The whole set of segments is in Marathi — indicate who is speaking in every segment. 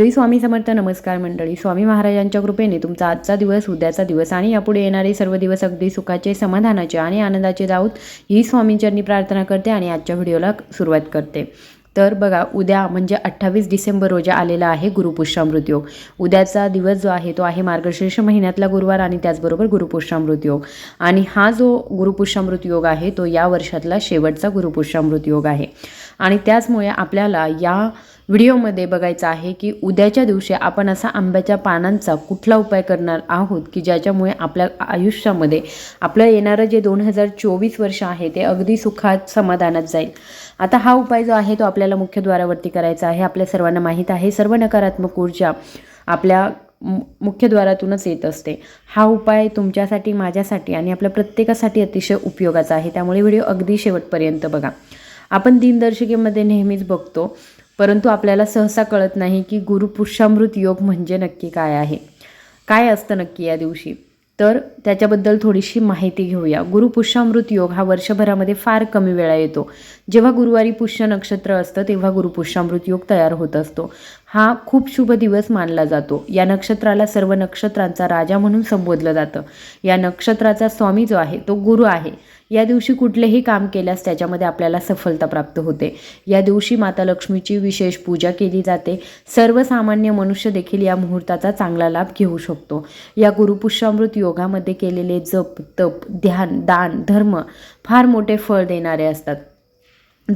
Speaker 1: श्री स्वामी समर्थ नमस्कार मंडळी स्वामी महाराजांच्या कृपेने तुमचा आजचा दिवस उद्याचा दिवस आणि यापुढे येणारे सर्व दिवस अगदी सुखाचे समाधानाचे आणि आनंदाचे जाऊत ही स्वामींचरणी प्रार्थना करते आणि आजच्या व्हिडिओला सुरुवात करते. तर बघा उद्या म्हणजे अठ्ठावीस डिसेंबर रोजी आलेला आहे गुरुपुष्यामृत योग उद्याचा दिवस जो आहे तो आहे मार्गशीर्ष महिन्यातला गुरुवार आणि त्याचबरोबर गुरुपुष्यामृत योग आणि हा जो गुरुपुष्यामृत योग आहे तो या वर्षातला शेवटचा गुरुपुष्यामृत योग आहे. आणि त्याचमुळे आपल्याला या व्हिडिओमध्ये बघायचं आहे की उद्याच्या दिवशी आपण असा आंब्याच्या पानांचा कुठला उपाय करणार आहोत की ज्याच्यामुळे आपल्या आयुष्यामध्ये आपलं येणारं जे दोन हजार चोवीस वर्ष आहे ते अगदी सुखात समाधानात जाईल. आता हा उपाय जो आहे तो आपल्याला मुख्यद्वारावरती करायचा आहे. आपल्या सर्वांना माहीत आहे सर्व नकारात्मक ऊर्जा आपल्या मुख्यद्वारातूनच येत असते. हा उपाय तुमच्यासाठी माझ्यासाठी आणि आपल्या प्रत्येकासाठी अतिशय उपयोगाचा आहे. त्यामुळे व्हिडिओ अगदी शेवटपर्यंत बघा. आपण दिनदर्शिकेमध्ये नेहमीच बघतो परंतु आपल्याला सहसा कळत नाही की गुरुपुष्यामृत योग म्हणजे नक्की काय आहे. काय असतं नक्की या दिवशी? तर त्याच्याबद्दल थोडीशी माहिती घेऊया. गुरुपुष्यामृत योग हा वर्षभरामध्ये फार कमी वेळा येतो. जेव्हा गुरुवारी पुष्य नक्षत्र असतं तेव्हा गुरुपुष्यामृत योग तयार होत असतो. हा खूप शुभ दिवस मानला जातो. या नक्षत्राला सर्व नक्षत्रांचा राजा म्हणून संबोधलं जातं. या नक्षत्राचा स्वामी जो आहे तो गुरु आहे. या दिवशी कुठलेही काम केल्यास त्याच्यामध्ये आपल्याला सफलता प्राप्त होते. या दिवशी माता लक्ष्मीची विशेष पूजा केली जाते. सर्वसामान्य मनुष्य देखील या मुहूर्ताचा चांगला लाभ घेऊ शकतो. या गुरुपुष्यामृत योगामध्ये केलेले जप तप ध्यान दान धर्म फार मोठे फळ देणारे असतात.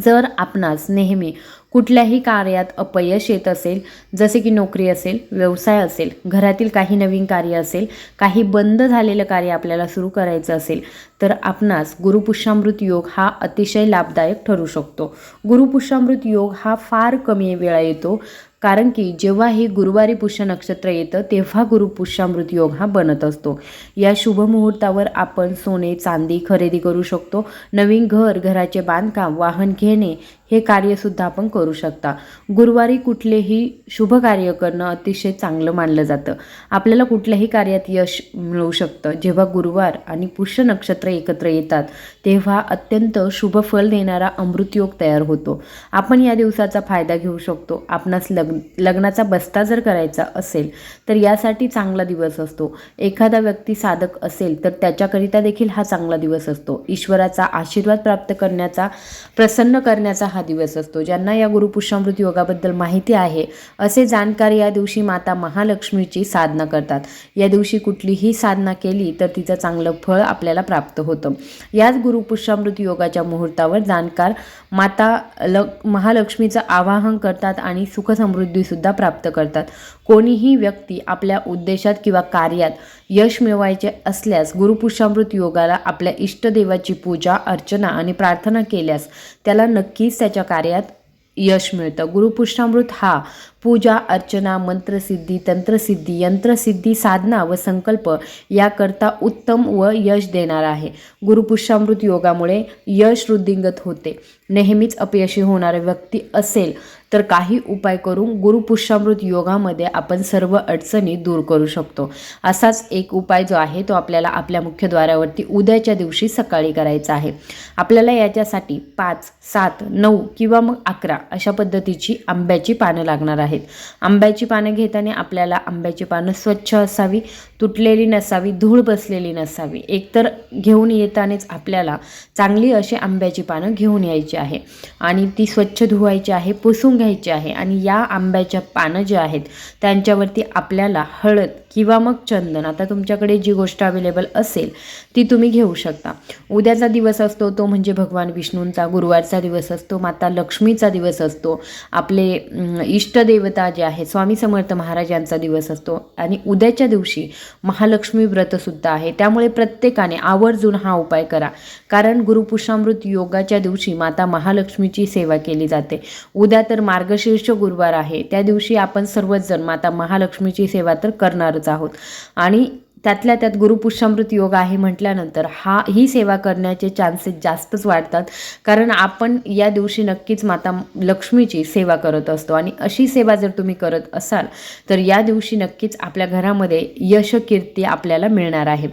Speaker 1: जर आपणास नेहमी कुठल्याही कार्यात अपयश येत असेल जसे की नोकरी असेल व्यवसाय असेल घरातील काही नवीन कार्य असेल काही बंद झालेलं कार्य आपल्याला सुरू करायचं असेल तर आपणास गुरुपुष्यामृत योग हा अतिशय लाभदायक ठरू शकतो. गुरुपुष्यामृत योग हा फार कमी वेळा येतो कारण की जेव्हा हे गुरुवारी पुष्य नक्षत्र येतं तेव्हा गुरुपुष्यामृत योग हा बनत असतो. या शुभ मुहूर्तावर आपण सोने चांदी खरेदी करू शकतो. नवीन घर घराचे बांधकाम वाहन घेणे हे कार्यसुद्धा आपण करू शकता. गुरुवारी कुठलेही शुभ कार्य करणं अतिशय चांगलं मानलं जातं. आपल्याला कुठल्याही कार्यात यश मिळू शकतं. जेव्हा गुरुवार आणि पुष्य नक्षत्र एकत्र येतात तेव्हा अत्यंत शुभ फल देणारा अमृतयोग तयार होतो. आपण या दिवसाचा फायदा घेऊ शकतो. आपणास लग्न लग्नाचा बस्ता जर करायचा असेल तर यासाठी चांगला दिवस असतो. एखादा व्यक्ती साधक असेल तर त्याच्याकरिता देखील हा चांगला दिवस असतो. ईश्वराचा आशीर्वाद प्राप्त करण्याचा प्रसन्न करण्याचा हा दिवस असतो. ज्यांना या गुरुपुष्यामृत योगाबद्दल माहिती आहे असे जाणकार या दिवशी माता महालक्ष्मीची साधना करतात. या दिवशी कुठलीही साधना केली तर तिचं चांगलं फळ आपल्याला प्राप्त होतं. याच गुरुपुष्यामृत योगाच्या मुहूर्तावर जाणकार माता ल महालक्ष्मीचं आवाहन करतात आणि सुखसमृद्धीसुद्धा प्राप्त करतात. कोणीही व्यक्ती आपल्या उद्देशात किंवा कार्यात यश मिळवायचे असल्यास गुरुपुष्यामृत योगाला आपल्या इष्टदेवाची पूजा अर्चना आणि प्रार्थना केल्यास त्याला नक्कीच त्याच्या कार्यात यश मिळतं. गुरुपुष्यामृत हा पूजा अर्चना मंत्रसिद्धी तंत्रसिद्धी यंत्रसिद्धी साधना व संकल्प याकरता उत्तम व यश देणार आहे. गुरुपुष्यामृत योगामुळे यश वृद्धिंगत होते. नेहमीच अपयशी होणारा व्यक्ती असेल तर काही उपाय करून गुरुपुष्यामृत योगामध्ये आपण सर्व अडचणी दूर करू शकतो. असाच एक उपाय जो आहे तो आपल्याला आपल्या मुख्यद्वारावरती उद्याच्या दिवशी सकाळी करायचा आहे. आपल्याला याच्यासाठी पाच सात नऊ किंवा मग अकरा अशा पद्धतीची आंब्याची पानं लागणार आहेत. आंब्याची पानं घेताना आपल्याला आंब्याची पानं स्वच्छ असावी तुटलेली नसावी धूळ बसलेली नसावी. एकतर घेऊन येतानाच आपल्याला चांगली अशी आंब्याची पानं घेऊन यायची आहे. आणि ती स्वच्छ धुवायची आहे पुसून घ्यायची आहे आणि या आंब्याच्या पानं जे आहेत त्यांच्यावरती आपल्याला हळद किंवा मग चंदन आता तुमच्याकडे जी गोष्ट अवेलेबल असेल ती तुम्ही घेऊ शकता. उद्याचा दिवस असतो तो म्हणजे भगवान विष्णूंचा गुरुवारचा दिवस असतो माता लक्ष्मीचा दिवस असतो आपले इष्टदेवता जे आहे स्वामी समर्थ महाराजांचा दिवस असतो आणि उद्याच्या दिवशी महालक्ष्मी व्रतसुद्धा आहे. त्यामुळे प्रत्येकाने आवर्जून हा उपाय करा. कारण गुरुपुष्यामृत योगाच्या दिवशी माता महालक्ष्मीची सेवा केली जाते. उद्या तर मार्गशीर्ष गुरुवार आहे. त्या दिवशी आपण सर्वच जण माता महालक्ष्मीची सेवा तर करणारच आहोत. आणि त्यातल्या त्यात गुरुपुष्यामृत योग आहे म्हटल्यानंतर हा ही सेवा करण्याचे चान्सेस जास्तच वाढतात. कारण आपण या दिवशी नक्कीच माता लक्ष्मीची सेवा करत असतो. आणि अशी सेवा जर तुम्ही करत असाल तर या दिवशी नक्कीच आपल्या घरामध्ये यशकीर्ती आपल्याला मिळणार आहे.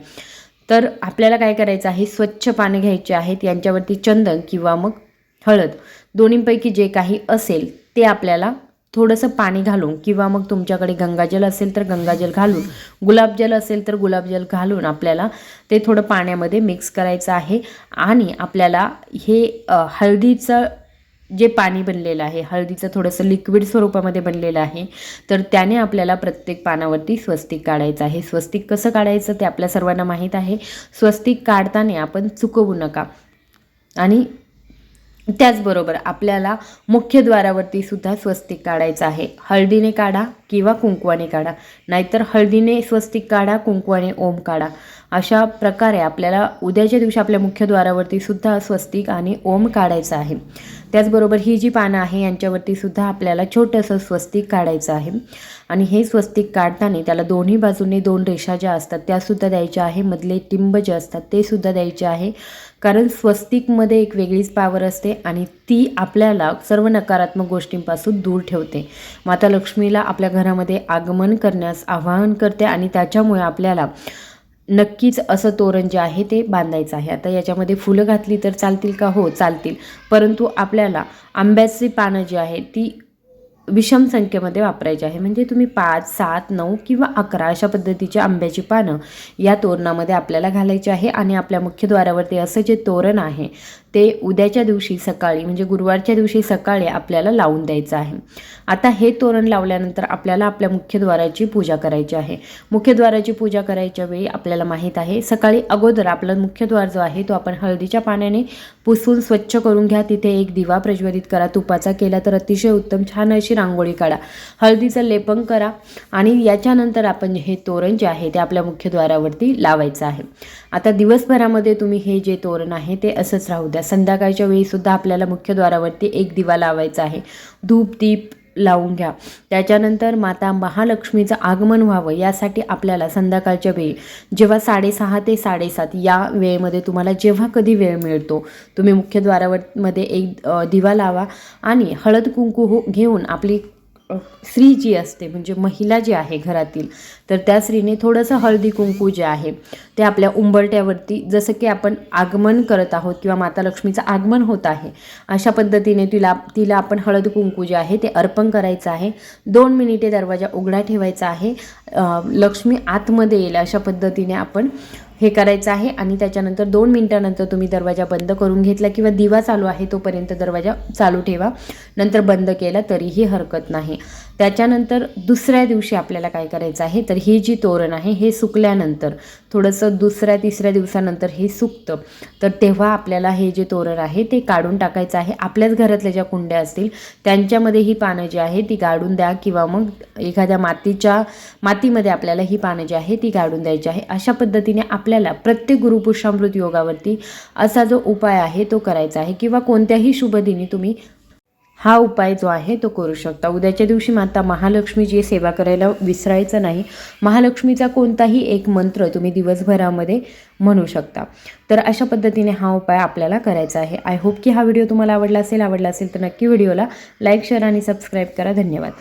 Speaker 1: तर आपल्याला काय करायचं आहे? स्वच्छ पाने घ्यायचे आहेत यांच्यावरती चंदन किंवा मग हळद दोन्हीपैकी जे काही असेल ते आपल्याला थोडंसं पाणी घालून किंवा मग तुमच्याकडे गंगाजल असेल तर गंगाजल घालून गुलाबजल असेल तर गुलाबजल घालून आपल्याला ते थोडं पाण्यामध्ये मिक्स करायचं आहे. आणि आपल्याला हे हळदीचं जे पाणी बनलेलं आहे हळदीचं थोडंसं लिक्विड स्वरूपामध्ये बनलेलं आहे तर त्याने आपल्याला प्रत्येक पानावरती स्वस्तिक काढायचं आहे. स्वस्तिक कसं काढायचं ते आपल्या सर्वांना माहीत आहे. स्वस्तिक काढताना आपण चुकवू नका. आणि त्याचबरोबर आपल्याला मुख्यद्वारावरती सुद्धा स्वस्तिक काढायचं आहे. हळदीने काढा किंवा कुंकवाने काढा. नाहीतर हळदीने स्वस्तिक काढा कुंकवाने ओम काढा. अशा प्रकारे आपल्याला उद्याच्या दिवशी आपल्या मुख्यद्वारावरती सुद्धा स्वस्तिक आणि ओम काढायचं आहे. त्याचबरोबर ही जी पानं आहे यांच्यावरती सुद्धा आपल्याला छोटंसं स्वस्तिक काढायचं आहे. आणि हे स्वस्तिक काढताना त्याला दोन्ही बाजूने दोन रेषा ज्या असतात त्यासुद्धा द्यायच्या आहे. मधले टिंब जे असतात ते सुद्धा द्यायचे आहे. कारण स्वस्तिकमध्ये एक वेगळीच पावर असते आणि ती आपल्याला सर्व नकारात्मक गोष्टींपासून दूर ठेवते. माता लक्ष्मीला आपल्या घरामध्ये आगमन करण्यास आवाहन करते आणि त्याच्यामुळे आपल्याला नक्कीच असं तोरण जे आहे ते बांधायचं आहे. आता याच्यामध्ये फुलं घातली तर चालतील का? हो चालतील. परंतु आपल्याला आंब्याची पानं जी आहे ती विषम संख्येमध्ये वापरायची आहे. म्हणजे तुम्ही पाच सात नऊ किंवा अकरा अशा पद्धतीची आंब्याची पानं या तोरणामध्ये आपल्याला घालायची आहे आणि आपल्या मुख्यद्वारावरती असं जे तोरण आहे ते उद्याच्या दिवशी सकाळी म्हणजे गुरुवारच्या दिवशी सकाळी आपल्याला लावून द्यायचं आहे. आता हे तोरण लावल्यानंतर आपल्याला आपल्या मुख्यद्वाराची पूजा करायची आहे. मुख्यद्वाराची पूजा करायच्या वेळी आपल्याला माहीत आहे सकाळी अगोदर आपला मुख्यद्वार जो आहे तो आपण हळदीच्या पाण्याने पुसून स्वच्छ करून घ्या. तिथे एक दिवा प्रज्वलित करा तुपाचा केला तर अतिशय उत्तम छान अशी रांगोळी काढा. हळदीचं लेपन करा आणि याच्यानंतर आपण हे तोरण जे आहे ते आपल्या मुख्यद्वारावरती लावायचं आहे. आता दिवसभरामध्ये तुम्ही हे जे तोरण आहे ते असंच राहू द्या. संध्याकाळच्या वेळीसुद्धा आपल्याला मुख्यद्वारावरती एक दिवा लावायचा आहे. धूप दीप लावून घ्या. त्याच्यानंतर माता महालक्ष्मीचं आगमन व्हावं यासाठी आपल्याला संध्याकाळच्या वेळी जेव्हा साडेसहा ते साडेसात या वेळेमध्ये तुम्हाला जेव्हा कधी वेळ मिळतो तुम्ही मुख्यद्वारावर मध्ये एक दिवा लावा आणि हळद कुंकू हो घेऊन आपली स्त्री जी असते म्हणजे महिला जी आहे घरातील तर त्या स्त्रीने थोडंसं हळदी कुंकू जे आहे ते आपल्या उंबरट्यावरती जसं की आपण आगमन करत आहोत किंवा माता लक्ष्मीचं आगमन होत आहे अशा पद्धतीने तिला तिला आपण हळद कुंकू जे आहे ते अर्पण करायचं आहे. दोन मिनिटे दरवाजा उघडा ठेवायचा आहे. लक्ष्मी आतमध्ये येईल अशा पद्धतीने आपण हे करायचं आहे आणि त्याच्यानंतर दोन मिनटानंतर तुम्ही दरवाजा बंद करून घेतला किंवा दिवा चालू आहे तोपर्यंत दरवाजा चालू ठेवा. नंतर बंद केला तरीही हरकत नाही. त्याच्यानंतर दुसऱ्या दिवशी आपल्याला काय करायचं आहे? तर हे जी तोरण आहे हे सुकल्यानंतर थोडंसं दुसऱ्या तिसऱ्या दिवसानंतर हे सुकतं. तर तेव्हा आपल्याला हे जे तोरण आहे ते काढून टाकायचं आहे. आपल्याच घरातल्या ज्या कुंड्या असतील त्यांच्यामध्ये ही पानं जी आहे ती गाडून द्या किंवा मग एखाद्या मातीच्या मातीमध्ये आपल्याला ही पानं जी आहे ती गाडून द्यायची आहे. अशा पद्धतीने आपल्याला प्रत्येक गुरुपुरुषामृत योगावरती असा जो उपाय आहे तो करायचा आहे. किंवा कोणत्याही शुभदिनी तुम्ही हा उपाय जो आहे तो करू शकता. उद्याच्या दिवशी माता महालक्ष्मीची सेवा करायला विसरायचं नाही. महालक्ष्मीचा कोणताही एक मंत्र तुम्ही दिवसभरामध्ये म्हणू शकता. तर अशा पद्धतीने हा उपाय आपल्याला करायचा आहे. आय होप की हा व्हिडिओ तुम्हाला आवडला असेल. आवडला असेल तर नक्की व्हिडिओला लाईक शेअर आणि सबस्क्राईब करा. धन्यवाद.